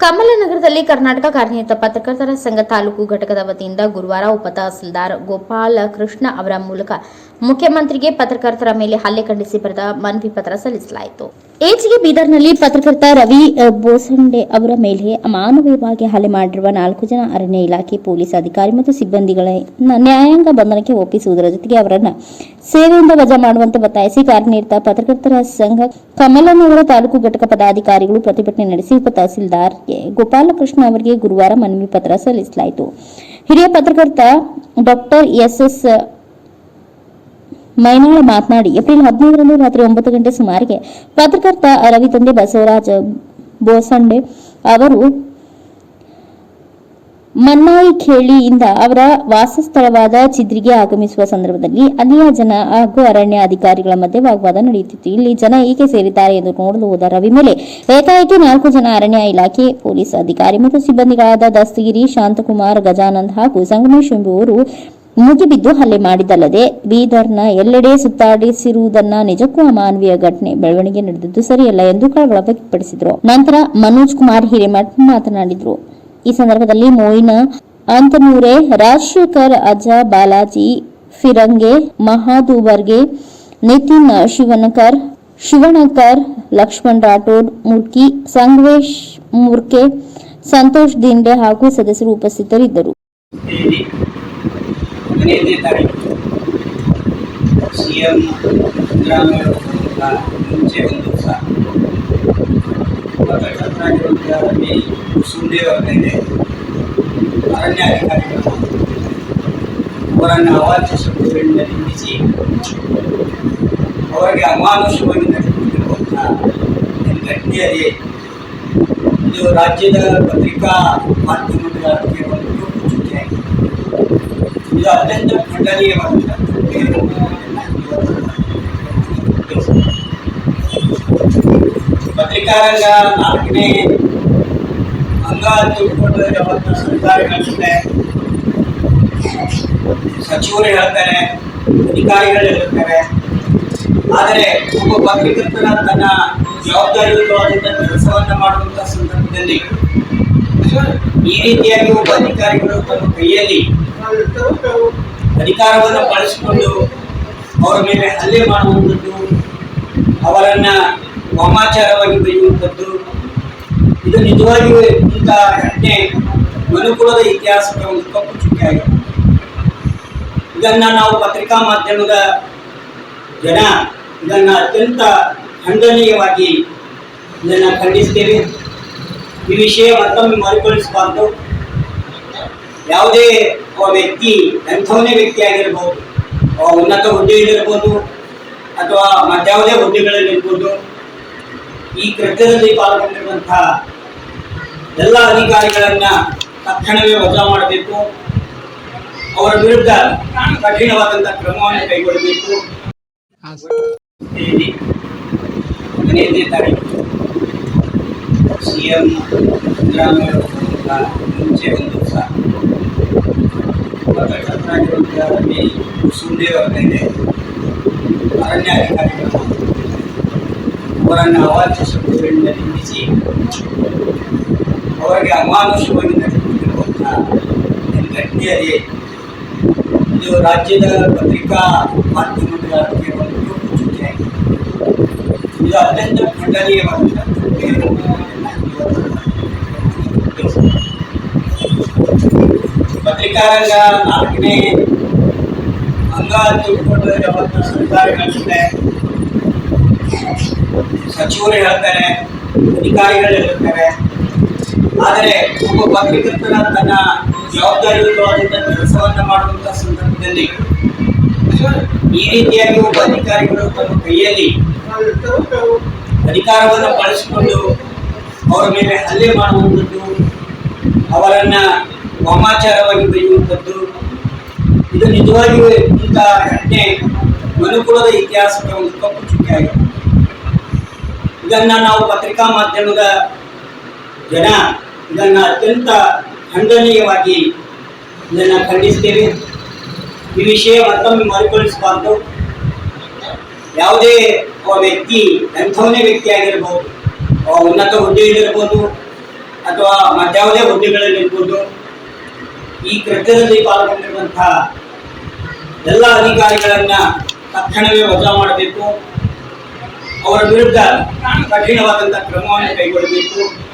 ಕಮಲನಗರದಲ್ಲಿ ಕರ್ನಾಟಕ ಕಾರ್ಯನಿರತ ಪತ್ರಕರ್ತರ ಸಂಘ ತಾಲೂಕು ಘಟಕದ ವತಿಯಿಂದ ಗುರುವಾರ ಉಪತಹಸೀಲ್ದಾರ್ ಗೋಪಾಲ ಕೃಷ್ಣ ಅವರ ಮೂಲಕ ಮುಖ್ಯಮಂತ್ರಿಗೆ ಪತ್ರಕರ್ತರ ಮೇಲೆ ಹಲ್ಲೆ ಖಂಡಿಸಿ ಬರೆದ ಮನವಿ ಪತ್ರ ಸಲ್ಲಿಸಲಾಯಿತು. ಈಚೆಗೆ ಬೀದರ್ನಲ್ಲಿ ಪತ್ರಕರ್ತ ರವಿ ಬೋಸಂಡೆ ಅವರ ಮೇಲೆ ಅಮಾನವೀಯವಾಗಿ ಹಲ್ಲೆ ಮಾಡಿರುವ ನಾಲ್ಕು ಜನ ಅರಣ್ಯ ಇಲಾಖೆ ಪೊಲೀಸ್ ಅಧಿಕಾರಿ ಮತ್ತು ಸಿಬ್ಬಂದಿಗಳ ನ್ಯಾಯಾಂಗ ಬಂಧನಕ್ಕೆ ಒಪ್ಪಿಸುವುದರ ಜೊತೆಗೆ ಅವರನ್ನ ಸೇವೆಯಿಂದ ವಜಾ ಮಾಡುವಂತೆ ಒತ್ತಾಯಿಸಿ ಕಾರ್ಯನಿರತ ಪತ್ರಕರ್ತರ ಸಂಘ ಕಮಲನಗರ ತಾಲೂಕು ಘಟಕ ಪದಾಧಿಕಾರಿಗಳು ಪ್ರತಿಭಟನೆ ನಡೆಸಿ ಉಪ ತಹಸೀಲ್ದಾರ್ಗೆ ಗೋಪಾಲಕೃಷ್ಣ ಅವರಿಗೆ ಗುರುವಾರ ಮನವಿ ಪತ್ರ ಸಲ್ಲಿಸಲಾಯಿತು. ಹಿರಿಯ ಪತ್ರಕರ್ತ ಡಾಕ್ಟರ್ ಎಸ್ ಎಸ್ ಮೈನಾಳ ಮಾತನಾಡಿ, ಏಪ್ರಿಲ್ ಹದಿನೈದರಂದು ರಾತ್ರಿ ಒಂಬತ್ತು ಗಂಟೆ ಸುಮಾರಿಗೆ ಪತ್ರಕರ್ತ ರವಿ ತಂದೆ ಬಸವರಾಜ ಬೋಸಂಡೆ ಅವರು ಮನ್ನಾಯಿ ಖೇಳಿಯಿಂದ ಅವರ ವಾಸಸ್ಥಳವಾದ ಚಿದ್ರಿಗೆ ಆಗಮಿಸುವ ಸಂದರ್ಭದಲ್ಲಿ ಅಲ್ಲಿಯ ಜನ ಹಾಗೂ ಅರಣ್ಯ ಅಧಿಕಾರಿಗಳ ಮಧ್ಯೆ ವಾಗ್ವಾದ ನಡೆಯುತ್ತಿತ್ತು. ಇಲ್ಲಿ ಜನ ಏಕೆ ಸೇರಿದ್ದಾರೆ ಎಂದು ನೋಡಲು ಹೋದ ರವಿ ಮೇಲೆ ಏಕಾಏಕಿ ನಾಲ್ಕು ಜನ ಅರಣ್ಯ ಇಲಾಖೆ, ಪೊಲೀಸ್ ಅಧಿಕಾರಿ ಮತ್ತು ಸಿಬ್ಬಂದಿಗಳಾದ ದಸ್ತಗಿರಿ, ಶಾಂತಕುಮಾರ್, ಗಜಾನಂದ್ ಹಾಗೂ ಸಂಗಮೇಶ್ ಎಂಬುವರು ಮುಗಿಬಿದ್ದು ಹಲ್ಲೆ ಮಾಡಿದಲ್ಲದೆ ಬೀದರ್ನ ಎಲ್ಲೆಡೆ ಸುತ್ತಾಡಿಸಿರುವುದನ್ನ ನಿಜಕ್ಕೂ ಅಮಾನವೀಯ ಘಟನೆ. ಬೆಳವಣಿಗೆ ನಡೆದಿದ್ದು ಸರಿಯಲ್ಲ ಎಂದು ಕಳವಳ ವ್ಯಕ್ತಪಡಿಸಿದರು. ನಂತರ ಮನೋಜ್ ಕುಮಾರ್ ಹಿರೇಮಠ್ ಮಾತನಾಡಿದರು. ಈ ಸಂದರ್ಭದಲ್ಲಿ ಮೋಯಿನ ಅಂತನೂರೆ ರಾಜಶೇಖರ್ ಅಜ ಬಾಲಾಜಿ ಫಿರಂಗೆ ಮಹಾದೂಬರ್ಗೆ ನಿತಿನ್ ಶಿವನಕರ್ ಶಿವಣಕರ್ ಲಕ್ಷ್ಮಣ್ ರಾಠೋಡ್ ಮುರ್ಕಿ ಸಂಗವೇಶ್ ಮುರ್ಕೆ ಸಂತೋಷ್ ದಿಂಡೆ ಹಾಗೂ ಸದಸ್ಯರು ಉಪಸ್ಥಿತರಿದ್ದರು. ಹದಿನೈದನೇ ತಾರೀಕು ಸಿ ಎಂ ಸಿದ್ದರಾಮಯ್ಯ ಮುಂಚೆ ಒಂದು ದಿವಸ ಪತ್ರಕರ್ತರಾಗಿರುವಂಥ ರವಿ ಕುಸುಂಡೆ ಅವರ ಮೇಲೆ ಅರಣ್ಯ ಅಧಿಕಾರಿಗಳು ಅವರನ್ನು ಶಬ್ದಗಳಿಂದ ನಿಂದಿಸಿ ಅವರಿಗೆ ಅಮಾನುಷವಾಗಿ ನಡೆದುಕೊಂಡಿರುವಂತಹ ಘಟನೆಯಲ್ಲಿ ಇದು ರಾಜ್ಯದ ಪತ್ರಿಕಾ ಮಾಧ್ಯಮಗಳ ಒಂದು ಇದು ಅತ್ಯಂತ ಖಂಡನೀಯವಾಗಿದೆ ಪತ್ರಿಕಾರಂಗ ನಾಲ್ಕನೇ ಅಂಗ ತಿಳ್ಕೊಂಡ್ರೆ ಅವತ್ತು ಸರ್ಕಾರ ಕಳಿಸುತ್ತೆ ಸಚಿವರು ಹೇಳ್ತಾರೆ, ಅಧಿಕಾರಿಗಳು ಹೇಳ್ತಾರೆ. ಆದರೆ ಒಬ್ಬ ಪತ್ರಕರ್ತನ ತನ್ನ ಜವಾಬ್ದಾರಿಯುತವಾದಂಥ ಕೆಲಸವನ್ನು ಮಾಡುವಂಥ ಸಂದರ್ಭದಲ್ಲಿ ಈ ರೀತಿಯಾಗಿ ಒಬ್ಬ ಅಧಿಕಾರಿಗಳು ತಮ್ಮ ಕೈಯಲ್ಲಿ ಅಧಿಕಾರವನ್ನು ಬಳಸಿಕೊಂಡು ಅವರ ಮೇಲೆ ಹಲ್ಲೆ ಮಾಡುವಂಥದ್ದು, ಅವರನ್ನ ವಾಮಾಚಾರವಾಗಿ ಬೈಯುವಂಥದ್ದು ಇದು ನಿಜವಾಗಿಯೂ ಇಂಥ ಘಟನೆ ಮನುಕುಲದ ಇತಿಹಾಸದ ಒಂದು ಕಪ್ಪು ಚುಕ್ಕೆ ಆಗಿದೆ. ಇದನ್ನ ನಾವು ಪತ್ರಿಕಾ ಮಾಧ್ಯಮದ ಜನ ಇದನ್ನ ಅತ್ಯಂತ ಖಂಡನೀಯವಾಗಿ ಇದನ್ನ ಖಂಡಿಸ್ತೇವೆ. ಈ ವಿಷಯ ಮತ್ತೊಮ್ಮೆ ಮರುಕಳಿಸಬಾರ್ದು. ಯಾವುದೇ ವ್ಯಕ್ತಿ ಎಂಥವನೇ ವ್ಯಕ್ತಿ ಆಗಿರ್ಬೋದು ಉನ್ನತ ಹುದ್ದೆಯಲ್ಲಿರ್ಬೋದು ಅಥವಾ ಮತ್ತಾವುದೇ ಹುದ್ದೆಗಳಲ್ಲಿರ್ಬೋದು ಈ ಕೃತ್ಯದಲ್ಲಿ ಪಾಲ್ಗೊಂಡಿರುವಂತಹ ಎಲ್ಲ ಅಧಿಕಾರಿಗಳನ್ನ ತಕ್ಷಣವೇ ವಜಾ ಮಾಡಬೇಕು. ಅವರ ವಿರುದ್ಧ ಕಠಿಣವಾದಂತಹ ಕ್ರಮವನ್ನು ಕೈಗೊಳ್ಳಬೇಕು. ಸಿಎಂ ಹದಿನೈದನೇ ತಾರೀಕು. ಸಿ ಎಂ ಸಿದ್ದರಾಮಯ್ಯ ಮುಂಚೆ ಒಂದು ದಿವಸ. ಪತ್ರಕರ್ತರಾಗಿರುವಂಥ ರವಿ ಕುಸುಂಡೆ ಅವರ ಮೇಲೆ ಅರಣ್ಯ ಅಧಿಕಾರಿಗಳು ಅವರನ್ನು ಅವಾಚ್ಯ ಶಬ್ದಗಳಿಂದ ನಿಂದಿಸಿ ಅವರಿಗೆ ಅಮಾನುಷವಾಗಿ ನಡೆದುಕೊಂಡಿರುವಂಥ ಘಟನೆಯಲ್ಲಿ ಇದು ರಾಜ್ಯದ ಪತ್ರಿಕಾ ಮಾಧ್ಯಮಗಳಿಗೆ ಒಂದು ಚುಕ್ಕೆಯಾಗಿದೆ ಇದು ಅತ್ಯಂತ ಖಂಡನೀಯವಾದಂಥ ಪತ್ರಿಕಾರಂಗ ನಾಲ್ಕನೇ ಅಂಗ ಅವತ್ತು ಸರ್ಕಾರ ಕಳಿಸಿದೆ ಸಚಿವರು ಹೇಳ್ತಾರೆ, ಅಧಿಕಾರಿಗಳು ಹೇಳ್ತಾರೆ. ಆದರೆ ಒಬ್ಬ ಪತ್ರಕರ್ತನ ತನ್ನ ಜವಾಬ್ದಾರಿಯುತವಾದಂಥ ಕೆಲಸವನ್ನು ಮಾಡುವಂಥ ಸಂದರ್ಭದಲ್ಲಿ ಈ ರೀತಿಯಾಗಿ ಒಬ್ಬ ಅಧಿಕಾರಿಗಳು ತಮ್ಮ ಕೈಯಲ್ಲಿ ಅಧಿಕಾರವನ್ನು ಬಳಸಿಕೊಂಡು ಅವರ ಮೇಲೆ ಹಲ್ಲೆ ಮಾಡುವಂಥದ್ದು ಅವರನ್ನ ವಾಮಾಚಾರವಾಗಿ ಬೆಳೆಯುವಂಥದ್ದು ಇದು ನಿಜವಾಗಿಯೂ ಇಂಥ ಘಟನೆ ಮನುಕುಲದ ಇತಿಹಾಸದ ಒಂದು ಕಪ್ಪು ಚುಕ್ಕೆ ಆಗಿದೆ. ಇದನ್ನ ನಾವು ಪತ್ರಿಕಾ ಮಾಧ್ಯಮದ ಜನ ಇದನ್ನು ಅತ್ಯಂತ ಖಂಡನೀಯವಾಗಿ ಇದನ್ನು ಖಂಡಿಸ್ತೇವೆ. ಈ ವಿಷಯ ಮತ್ತೊಮ್ಮೆ ಮರುಕಳಿಸಬಾರ್ದು. ಯಾವುದೇ ಒಬ್ಬ ವ್ಯಕ್ತಿ, ಎಂಥವನೇ ವ್ಯಕ್ತಿ ಆಗಿರ್ಬೋದು ಉನ್ನತ ಹುದ್ದೆಯಲ್ಲಿರ್ಬೋದು, ಅಥವಾ ಮತ್ಯಾವುದೇ ಹುದ್ದೆಗಳಲ್ಲಿರ್ಬೋದು ಈ ಕೃತ್ಯದಲ್ಲಿ ಪಾಲ್ಗೊಂಡಿರುವಂತಹ ಎಲ್ಲ ಅಧಿಕಾರಿಗಳನ್ನ ತಕ್ಷಣವೇ ವಜಾ ಮಾಡಬೇಕು. ಅವರ ವಿರುದ್ಧ ಕಠಿಣವಾದಂತಹ ಕ್ರಮವನ್ನು ಕೈಗೊಳ್ಳಬೇಕು.